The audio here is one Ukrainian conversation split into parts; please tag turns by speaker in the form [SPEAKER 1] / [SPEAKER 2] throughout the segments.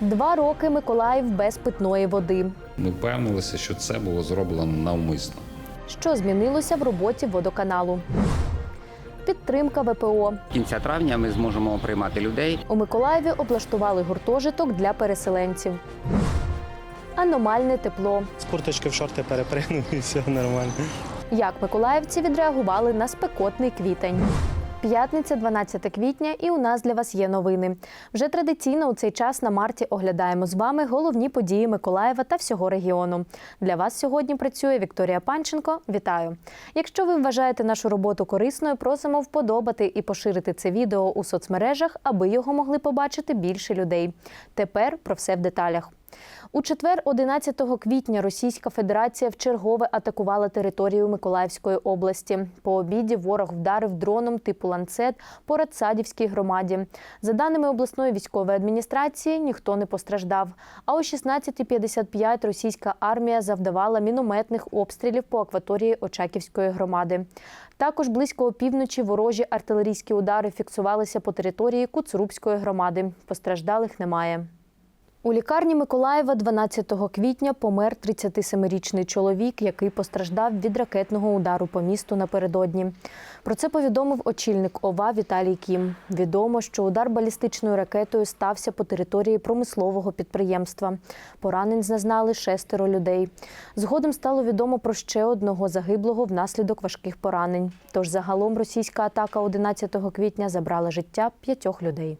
[SPEAKER 1] Два роки Миколаїв без питної води.
[SPEAKER 2] Ми впевнилися, що це було зроблено навмисно.
[SPEAKER 1] Що змінилося в роботі водоканалу? Підтримка ВПО.
[SPEAKER 3] кінця травня ми зможемо приймати людей.
[SPEAKER 1] У Миколаєві облаштували гуртожиток для переселенців. Аномальне тепло.
[SPEAKER 4] З курточки в шорти перепригнув і все нормально.
[SPEAKER 1] Як миколаївці відреагували на спекотний квітень? П'ятниця, 12 квітня, і у нас для вас є новини. Вже традиційно у цей час на марті оглядаємо з вами головні події Миколаєва та всього регіону. Для вас сьогодні працює Вікторія Панченко. Вітаю! Якщо ви вважаєте нашу роботу корисною, просимо вподобати і поширити це відео у соцмережах, аби його могли побачити більше людей. Тепер про все в деталях. У четвер, 11 квітня, Російська Федерація вчергове атакувала територію Миколаївської області. По обіді ворог вдарив дроном типу ланцет по Радсадівській громаді. За даними обласної військової адміністрації, ніхто не постраждав. А о 16.55 російська армія завдавала мінометних обстрілів по акваторії Очаківської громади. Також близько опівночі ворожі артилерійські удари фіксувалися по території Куцурубської громади. Постраждалих немає. У лікарні Миколаєва 12 квітня помер 37-річний чоловік, який постраждав від ракетного удару по місту напередодні. Про це повідомив очільник ОВА Віталій Кім. Відомо, що удар балістичною ракетою стався по території промислового підприємства. Поранень зазнали шестеро людей. Згодом стало відомо про ще одного загиблого внаслідок важких поранень. Тож загалом російська атака 11 квітня забрала життя п'ятьох людей.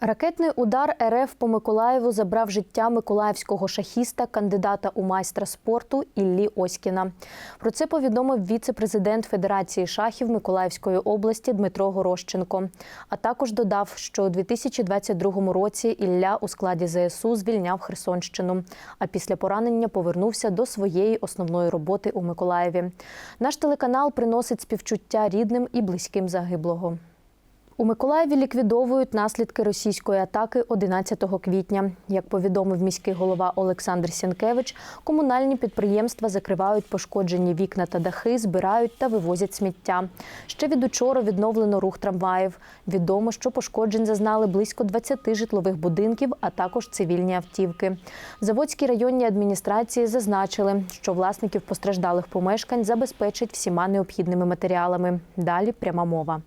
[SPEAKER 1] Ракетний удар РФ по Миколаєву забрав життя миколаївського шахіста, кандидата у майстра спорту Іллі Оськіна. Про це повідомив віце-президент Федерації шахів Миколаївської області Дмитро Горощенко. А також додав, що у 2022 році Ілля у складі ЗСУ звільняв Херсонщину, а після поранення повернувся до своєї основної роботи у Миколаєві. Наш телеканал приносить співчуття рідним і близьким загиблого. У Миколаєві ліквідовують наслідки російської атаки 11 квітня. Як повідомив міський голова Олександр Сінкевич, комунальні підприємства закривають пошкоджені вікна та дахи, збирають та вивозять сміття. Ще від учора відновлено рух трамваїв. Відомо, що пошкоджень зазнали близько 20 житлових будинків, а також цивільні автівки. В Заводській районній адміністрації зазначили, що власників постраждалих помешкань забезпечать всіма необхідними матеріалами. Далі пряма мова.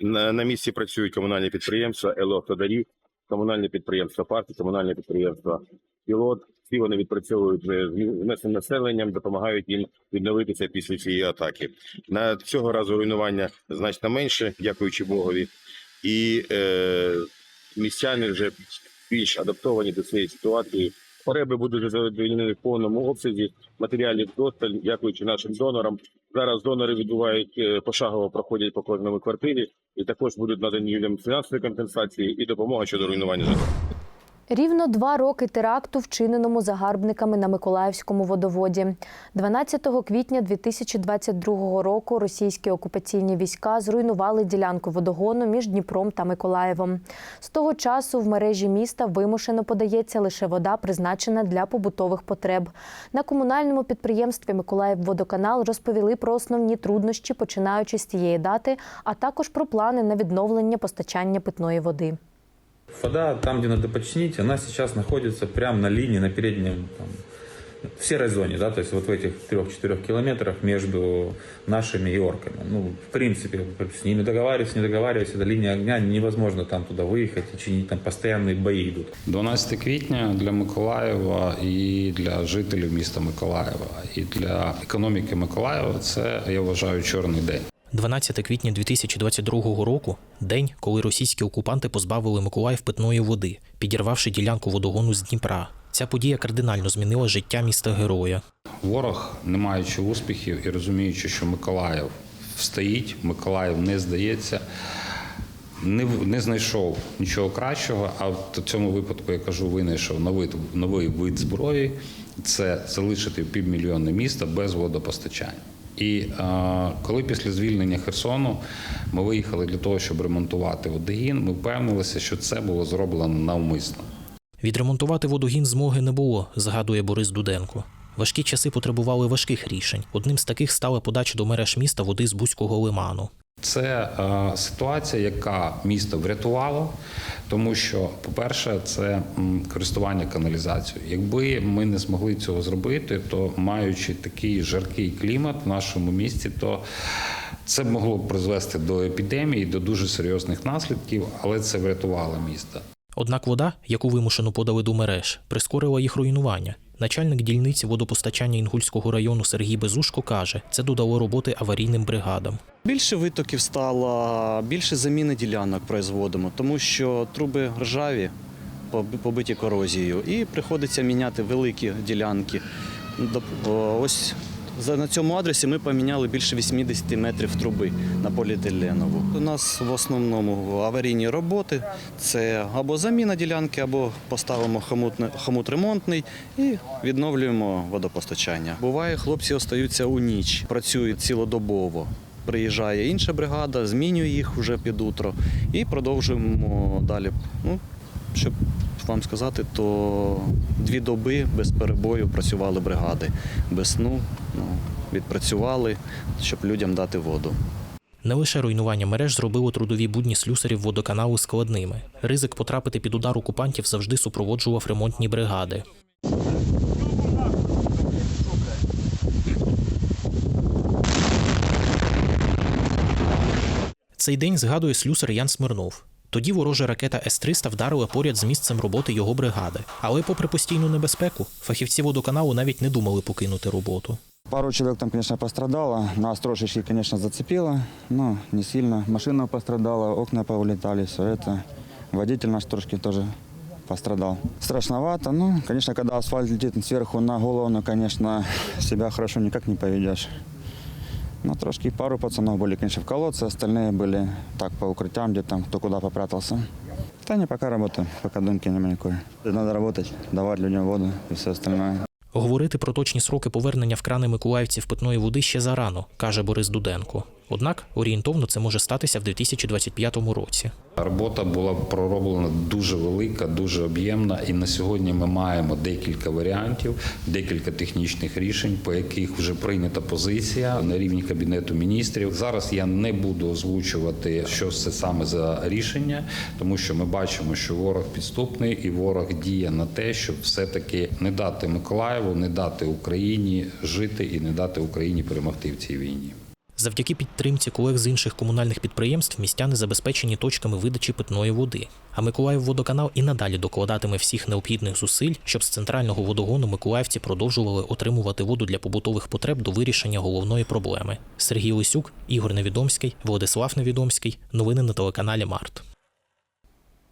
[SPEAKER 5] На, на місці працюють комунальні підприємства «Електродарі», комунальне підприємство «Парки», комунальне підприємство «Пілот». Всі вони відпрацьовують з місцевим населенням, допомагають їм відновитися після цієї атаки. На цього разу руйнування значно менше, дякуючи Богові. І е, містяни вже більш адаптовані до цієї ситуації. Пореби будуть задовольнені в повному обсязі. Матеріалів досталь, дякуючи нашим донорам. Зараз донори відбувають е, пошагово проходять по кожному квартирі, і також будуть надані людям фінансові компенсації і допомога щодо руйнування житла.
[SPEAKER 1] Рівно два роки теракту, вчиненому загарбниками на Миколаївському водоводі. 12 квітня 2022 року російські окупаційні війська зруйнували ділянку водогону між Дніпром та Миколаєвом. З того часу в мережі міста вимушено подається лише вода, призначена для побутових потреб. На комунальному підприємстві Миколаївводоканал розповіли про основні труднощі, починаючи з цієї дати, а також про плани на відновлення постачання питної води.
[SPEAKER 6] Вода, там, где надо починить, она сейчас находится прямо на линии, на переднем, там, в серой зоне, да, то есть вот в этих трех-четырех километрах между нашими и орками. Ну, в принципе, с ними договариваясь, не договариваясь, это линия огня, невозможно там туда выехать и чинить, там постоянные бои идут.
[SPEAKER 2] 12 квітня для Миколаєва і для жителів міста Миколаєва, і для економіки Миколаєва це я вважаю чорний день.
[SPEAKER 7] 12 квітня 2022 року день, коли російські окупанти позбавили Миколаїв питної води, підірвавши ділянку водогону з Дніпра. Ця подія кардинально змінила життя міста героя.
[SPEAKER 2] Ворог, не маючи успіхів і розуміючи, що Миколаїв встоїть, Миколаїв не здається, не, не знайшов нічого кращого, а в цьому випадку я кажу, винайшов новий, новий вид зброї це залишити півмільйонне місто без водопостачання. І е, коли після звільнення Херсону ми виїхали для того, щоб ремонтувати водогін, ми впевнилися, що це було зроблено навмисно.
[SPEAKER 7] Відремонтувати водогін змоги не було, згадує Борис Дуденко. Важкі часи потребували важких рішень. Одним з таких стала подача до мереж міста води з Бузького лиману.
[SPEAKER 2] Це е, ситуація, яка місто врятувало, тому що, по-перше, це користування каналізацією. Якби ми не змогли цього зробити, то маючи такий жаркий клімат в нашому місті, то це могло б призвести до епідемії, до дуже серйозних наслідків, але це врятувало місто.
[SPEAKER 7] Однак вода, яку вимушено подали до мереж, прискорила їх руйнування. Начальник дільниці водопостачання Інгульського району Сергій Безушко каже, це додало роботи аварійним бригадам.
[SPEAKER 8] Більше витоків стало, більше заміни ділянок производимо, тому що труби ржаві, побиті корозією, і приходиться міняти великі ділянки. Ось на цьому адресі ми поміняли більше 80 метрів труби на поліетиленову. У нас в основному аварійні роботи це або заміна ділянки, або поставимо хомут, ремонтний і відновлюємо водопостачання. Буває, хлопці остаються у ніч, працюють цілодобово. Приїжджає інша бригада, змінює їх вже під утро і продовжуємо далі. Ну, щоб вам сказати, то дві доби без перебою працювали бригади. Без сну ну, відпрацювали, щоб людям дати воду.
[SPEAKER 7] Не лише руйнування мереж зробило трудові будні слюсарів водоканалу складними. Ризик потрапити під удар окупантів завжди супроводжував ремонтні бригади. Цей день згадує слюсар Ян Смирнов. Тоді ворожа ракета С-300 вдарила поряд з місцем роботи його бригади. Але, попри постійну небезпеку, фахівці водоканалу навіть не думали покинути роботу.
[SPEAKER 9] Пару человек там, конечно, пострадало. Нас трошечки, конечно, зацепило, но не сильно. Машина пострадала, окна повылетали, все это. Водитель наш трошки тоже пострадал. Страшновато. Ну, конечно, когда асфальт летит сверху на голову, ну, конечно, себя хорошо никак не поведешь. Ну, трошки пару пацанов были, конечно, в колодце, остальные были так по укрытиям, где там кто куда попрятался. Да не, пока работаю, пока думки нема никакой. Надо работать, давать людям воду и все остальное.
[SPEAKER 7] Говорити про точні сроки повернення в крани миколаївців питної води ще зарано, каже Борис Дуденко. Однак орієнтовно це може статися в 2025 році.
[SPEAKER 2] Робота була пророблена дуже велика, дуже об'ємна, і на сьогодні ми маємо декілька варіантів, декілька технічних рішень, по яких вже прийнята позиція на рівні кабінету міністрів. Зараз я не буду озвучувати, що це саме за рішення, тому що ми бачимо, що ворог підступний і ворог діє на те, щоб все-таки не дати Миколаєву, не дати Україні жити і не дати Україні перемогти в цій війні.
[SPEAKER 7] Завдяки підтримці колег з інших комунальних підприємств містяни забезпечені точками видачі питної води. А Миколаївводоканал і надалі докладатиме всіх необхідних зусиль, щоб з центрального водогону миколаївці продовжували отримувати воду для побутових потреб до вирішення головної проблеми. Сергій Лисюк, Ігор Невідомський, Владислав Невідомський. Новини на телеканалі Март.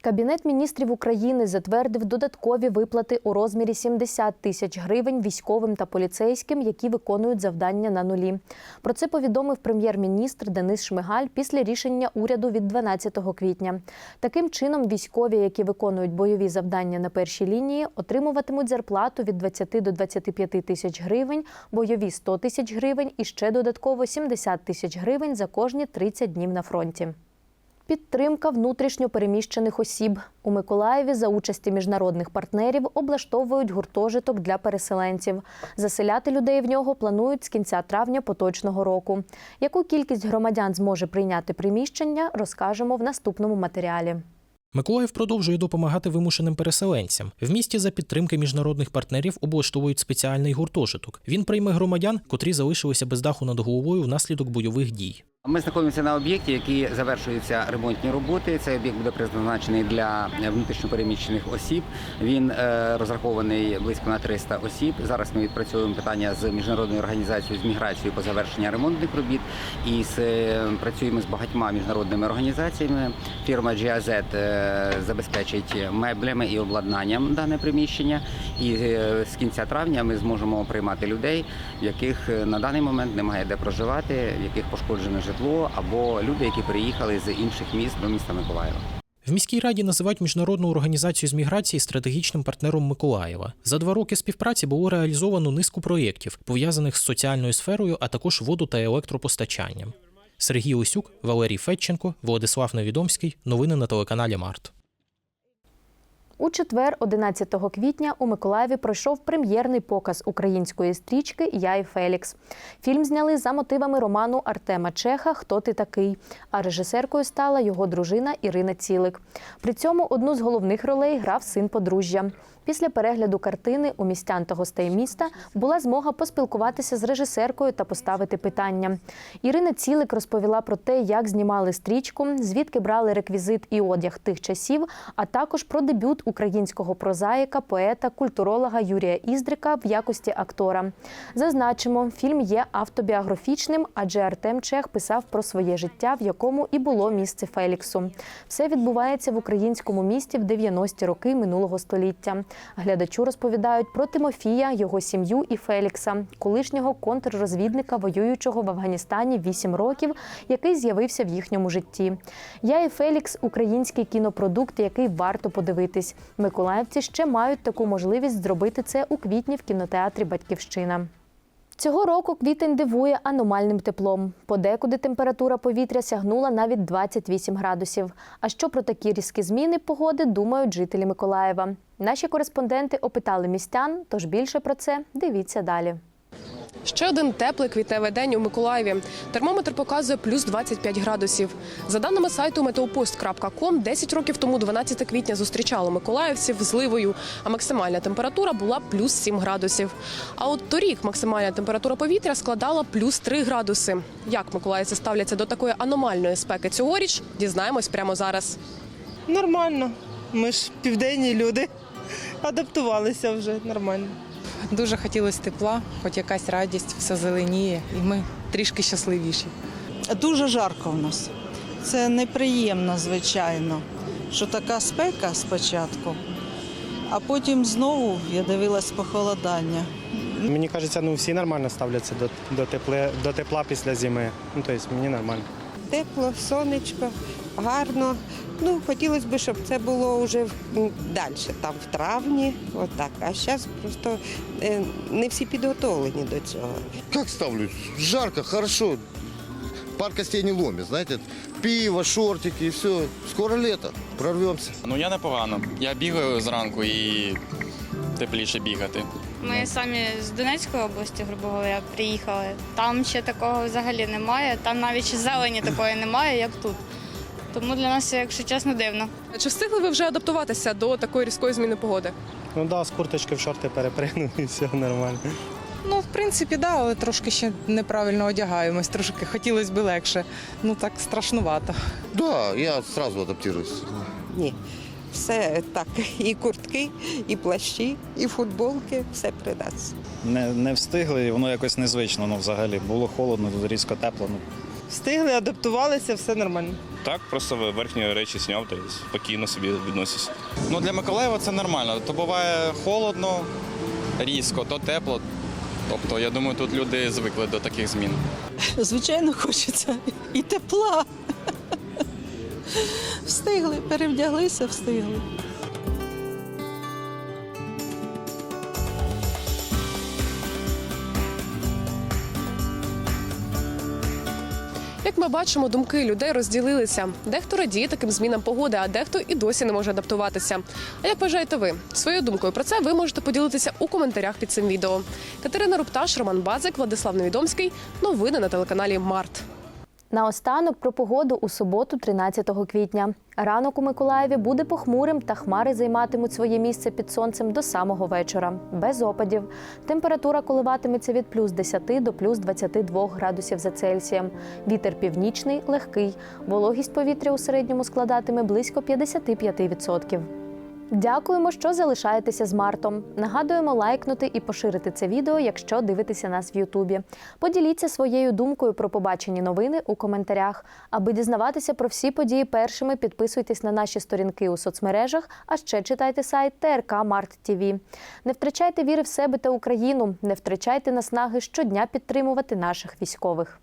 [SPEAKER 1] Кабінет міністрів України затвердив додаткові виплати у розмірі 70 тисяч гривень військовим та поліцейським, які виконують завдання на нулі. Про це повідомив прем'єр-міністр Денис Шмигаль після рішення уряду від 12 квітня. Таким чином, військові, які виконують бойові завдання на першій лінії, отримуватимуть зарплату від 20 до 25 тисяч гривень, бойові 100 тисяч гривень і ще додатково 70 тисяч гривень за кожні 30 днів на фронті. Підтримка внутрішньо переміщених осіб у Миколаєві за участі міжнародних партнерів облаштовують гуртожиток для переселенців. Заселяти людей в нього планують з кінця травня поточного року. Яку кількість громадян зможе прийняти приміщення, розкажемо в наступному матеріалі.
[SPEAKER 7] Миколаїв продовжує допомагати вимушеним переселенцям. В місті за підтримки міжнародних партнерів облаштовують спеціальний гуртожиток. Він прийме громадян, котрі залишилися без даху над головою внаслідок бойових дій.
[SPEAKER 3] Ми знаходимося на об'єкті, який завершуються ремонтні роботи. Цей об'єкт буде призначений для внутрішньопереміщених осіб. Він е, розрахований близько на 300 осіб. Зараз ми відпрацьовуємо питання з міжнародною організацією з міграцією по завершення ремонтних робіт і з, е, працюємо з багатьма міжнародними організаціями. Фірма GAZ е, забезпечить меблями і обладнанням дане приміщення. І з кінця травня ми зможемо приймати людей, в яких на даний момент немає де проживати, в яких пошкоджене житло, або люди, які переїхали з інших міст до міста Миколаєва.
[SPEAKER 7] В міській раді називають міжнародну організацію з міграції стратегічним партнером Миколаєва. За два роки співпраці було реалізовано низку проєктів, пов'язаних з соціальною сферою, а також воду та електропостачанням. Сергій Лисюк, Валерій Федченко, Владислав Невідомський. Новини на телеканалі Март.
[SPEAKER 1] У четвер, 11 квітня, у Миколаєві пройшов прем'єрний показ української стрічки Я і Фелікс. Фільм зняли за мотивами роману Артема Чеха Хто ти такий? А режисеркою стала його дружина Ірина Цілик. При цьому одну з головних ролей грав син подружжя. Після перегляду картини у містян та гостей міста була змога поспілкуватися з режисеркою та поставити питання. Ірина Цілик розповіла про те, як знімали стрічку, звідки брали реквізит і одяг тих часів, а також про дебют українського прозаїка, поета, культуролога Юрія Іздрика в якості актора. Зазначимо, фільм є автобіографічним, адже Артем Чех писав про своє життя, в якому і було місце Феліксу. Все відбувається в українському місті в 90-ті роки минулого століття. Глядачу розповідають про Тимофія, його сім'ю і Фелікса, колишнього контррозвідника, воюючого в Афганістані 8 років, який з'явився в їхньому житті. Я і Фелікс український кінопродукт, який варто подивитись. Миколаївці ще мають таку можливість зробити це у квітні в кінотеатрі Батьківщина. Цього року квітень дивує аномальним теплом. Подекуди температура повітря сягнула навіть 28 градусів. А що про такі різкі зміни погоди думають жителі Миколаєва? Наші кореспонденти опитали містян, тож більше про це дивіться далі.
[SPEAKER 10] Ще один теплий квітневий день у Миколаєві. Термометр показує плюс 25 градусів. За даними сайту meteopost.com, 10 років тому 12 квітня зустрічало миколаївців зливою, а максимальна температура була плюс 7 градусів. А от торік максимальна температура повітря складала плюс 3 градуси. Як миколаївці ставляться до такої аномальної спеки цьогоріч, дізнаємось прямо зараз.
[SPEAKER 11] Нормально. Ми ж південні люди. Адаптувалися вже нормально.
[SPEAKER 12] Дуже хотілося тепла, хоч якась радість, все зеленіє, і ми трішки щасливіші.
[SPEAKER 11] Дуже жарко в нас. Це неприємно, звичайно, що така спека спочатку, а потім знову я дивилась похолодання.
[SPEAKER 4] Мені кажеться, ну всі нормально ставляться до, до, тепле, до тепла після зими. Ну, тобто мені нормально.
[SPEAKER 13] Тепло, сонечко, гарно. Ну, хотілося б, щоб це було вже далі, там в травні, отак. А зараз просто е, не всі підготовлені до цього.
[SPEAKER 14] Как ставлю? Жарко, хорошо. Пар костей не ломит, знаете. Пиво, шортики и все. Скоро лето, прорвемся.
[SPEAKER 15] Ну я непогано. Я бігаю зранку і тепліше бігати.
[SPEAKER 16] Ми самі з Донецької області, грубо говоря, приїхали. Там ще такого взагалі немає. Там навіть зелені такої немає, як тут. Тому для нас, це, якщо чесно, дивно.
[SPEAKER 10] Чи встигли ви вже адаптуватися до такої різкої зміни погоди?
[SPEAKER 4] Ну да, з курточки в шорти перепригнув і все нормально.
[SPEAKER 12] Ну, в принципі, да, але трошки ще неправильно одягаємось, трошки хотілося б легше. Ну так страшнувато.
[SPEAKER 14] Да, я сразу адаптируюсь.
[SPEAKER 13] Ні. Все так, і куртки, і плащі, і футболки, все придаться.
[SPEAKER 17] Не, не встигли, воно якось незвично ну, взагалі. Було холодно, тут різко тепло. Ну,
[SPEAKER 11] Встигли, адаптувалися, все нормально.
[SPEAKER 15] Так, просто верхні речі зняв та спокійно собі відносився. Ну для Миколаєва це нормально. То буває холодно, різко, то тепло. Тобто, я думаю, тут люди звикли до таких змін.
[SPEAKER 11] Звичайно, хочеться і тепла. Встигли, перевдяглися, встигли.
[SPEAKER 10] Бачимо, думки людей розділилися. Дехто радіє таким змінам погоди, а дехто і досі не може адаптуватися. А як вважаєте ви? Своєю думкою про це ви можете поділитися у коментарях під цим відео. Катерина Рупташ, Роман Базик, Владислав Невідомський. Новини на телеканалі Март.
[SPEAKER 1] Наостанок про погоду у суботу, 13 квітня. Ранок у Миколаєві буде похмурим, та хмари займатимуть своє місце під сонцем до самого вечора. Без опадів. Температура коливатиметься від плюс 10 до плюс 22 градусів за Цельсієм. Вітер північний, легкий. Вологість повітря у середньому складатиме близько 55%. Дякуємо, що залишаєтеся з Мартом. Нагадуємо лайкнути і поширити це відео, якщо дивитеся нас в Ютубі. Поділіться своєю думкою про побачені новини у коментарях. Аби дізнаватися про всі події першими, підписуйтесь на наші сторінки у соцмережах, а ще читайте сайт ТРК Март ТВ. Не втрачайте віри в себе та Україну, не втрачайте наснаги щодня підтримувати наших військових.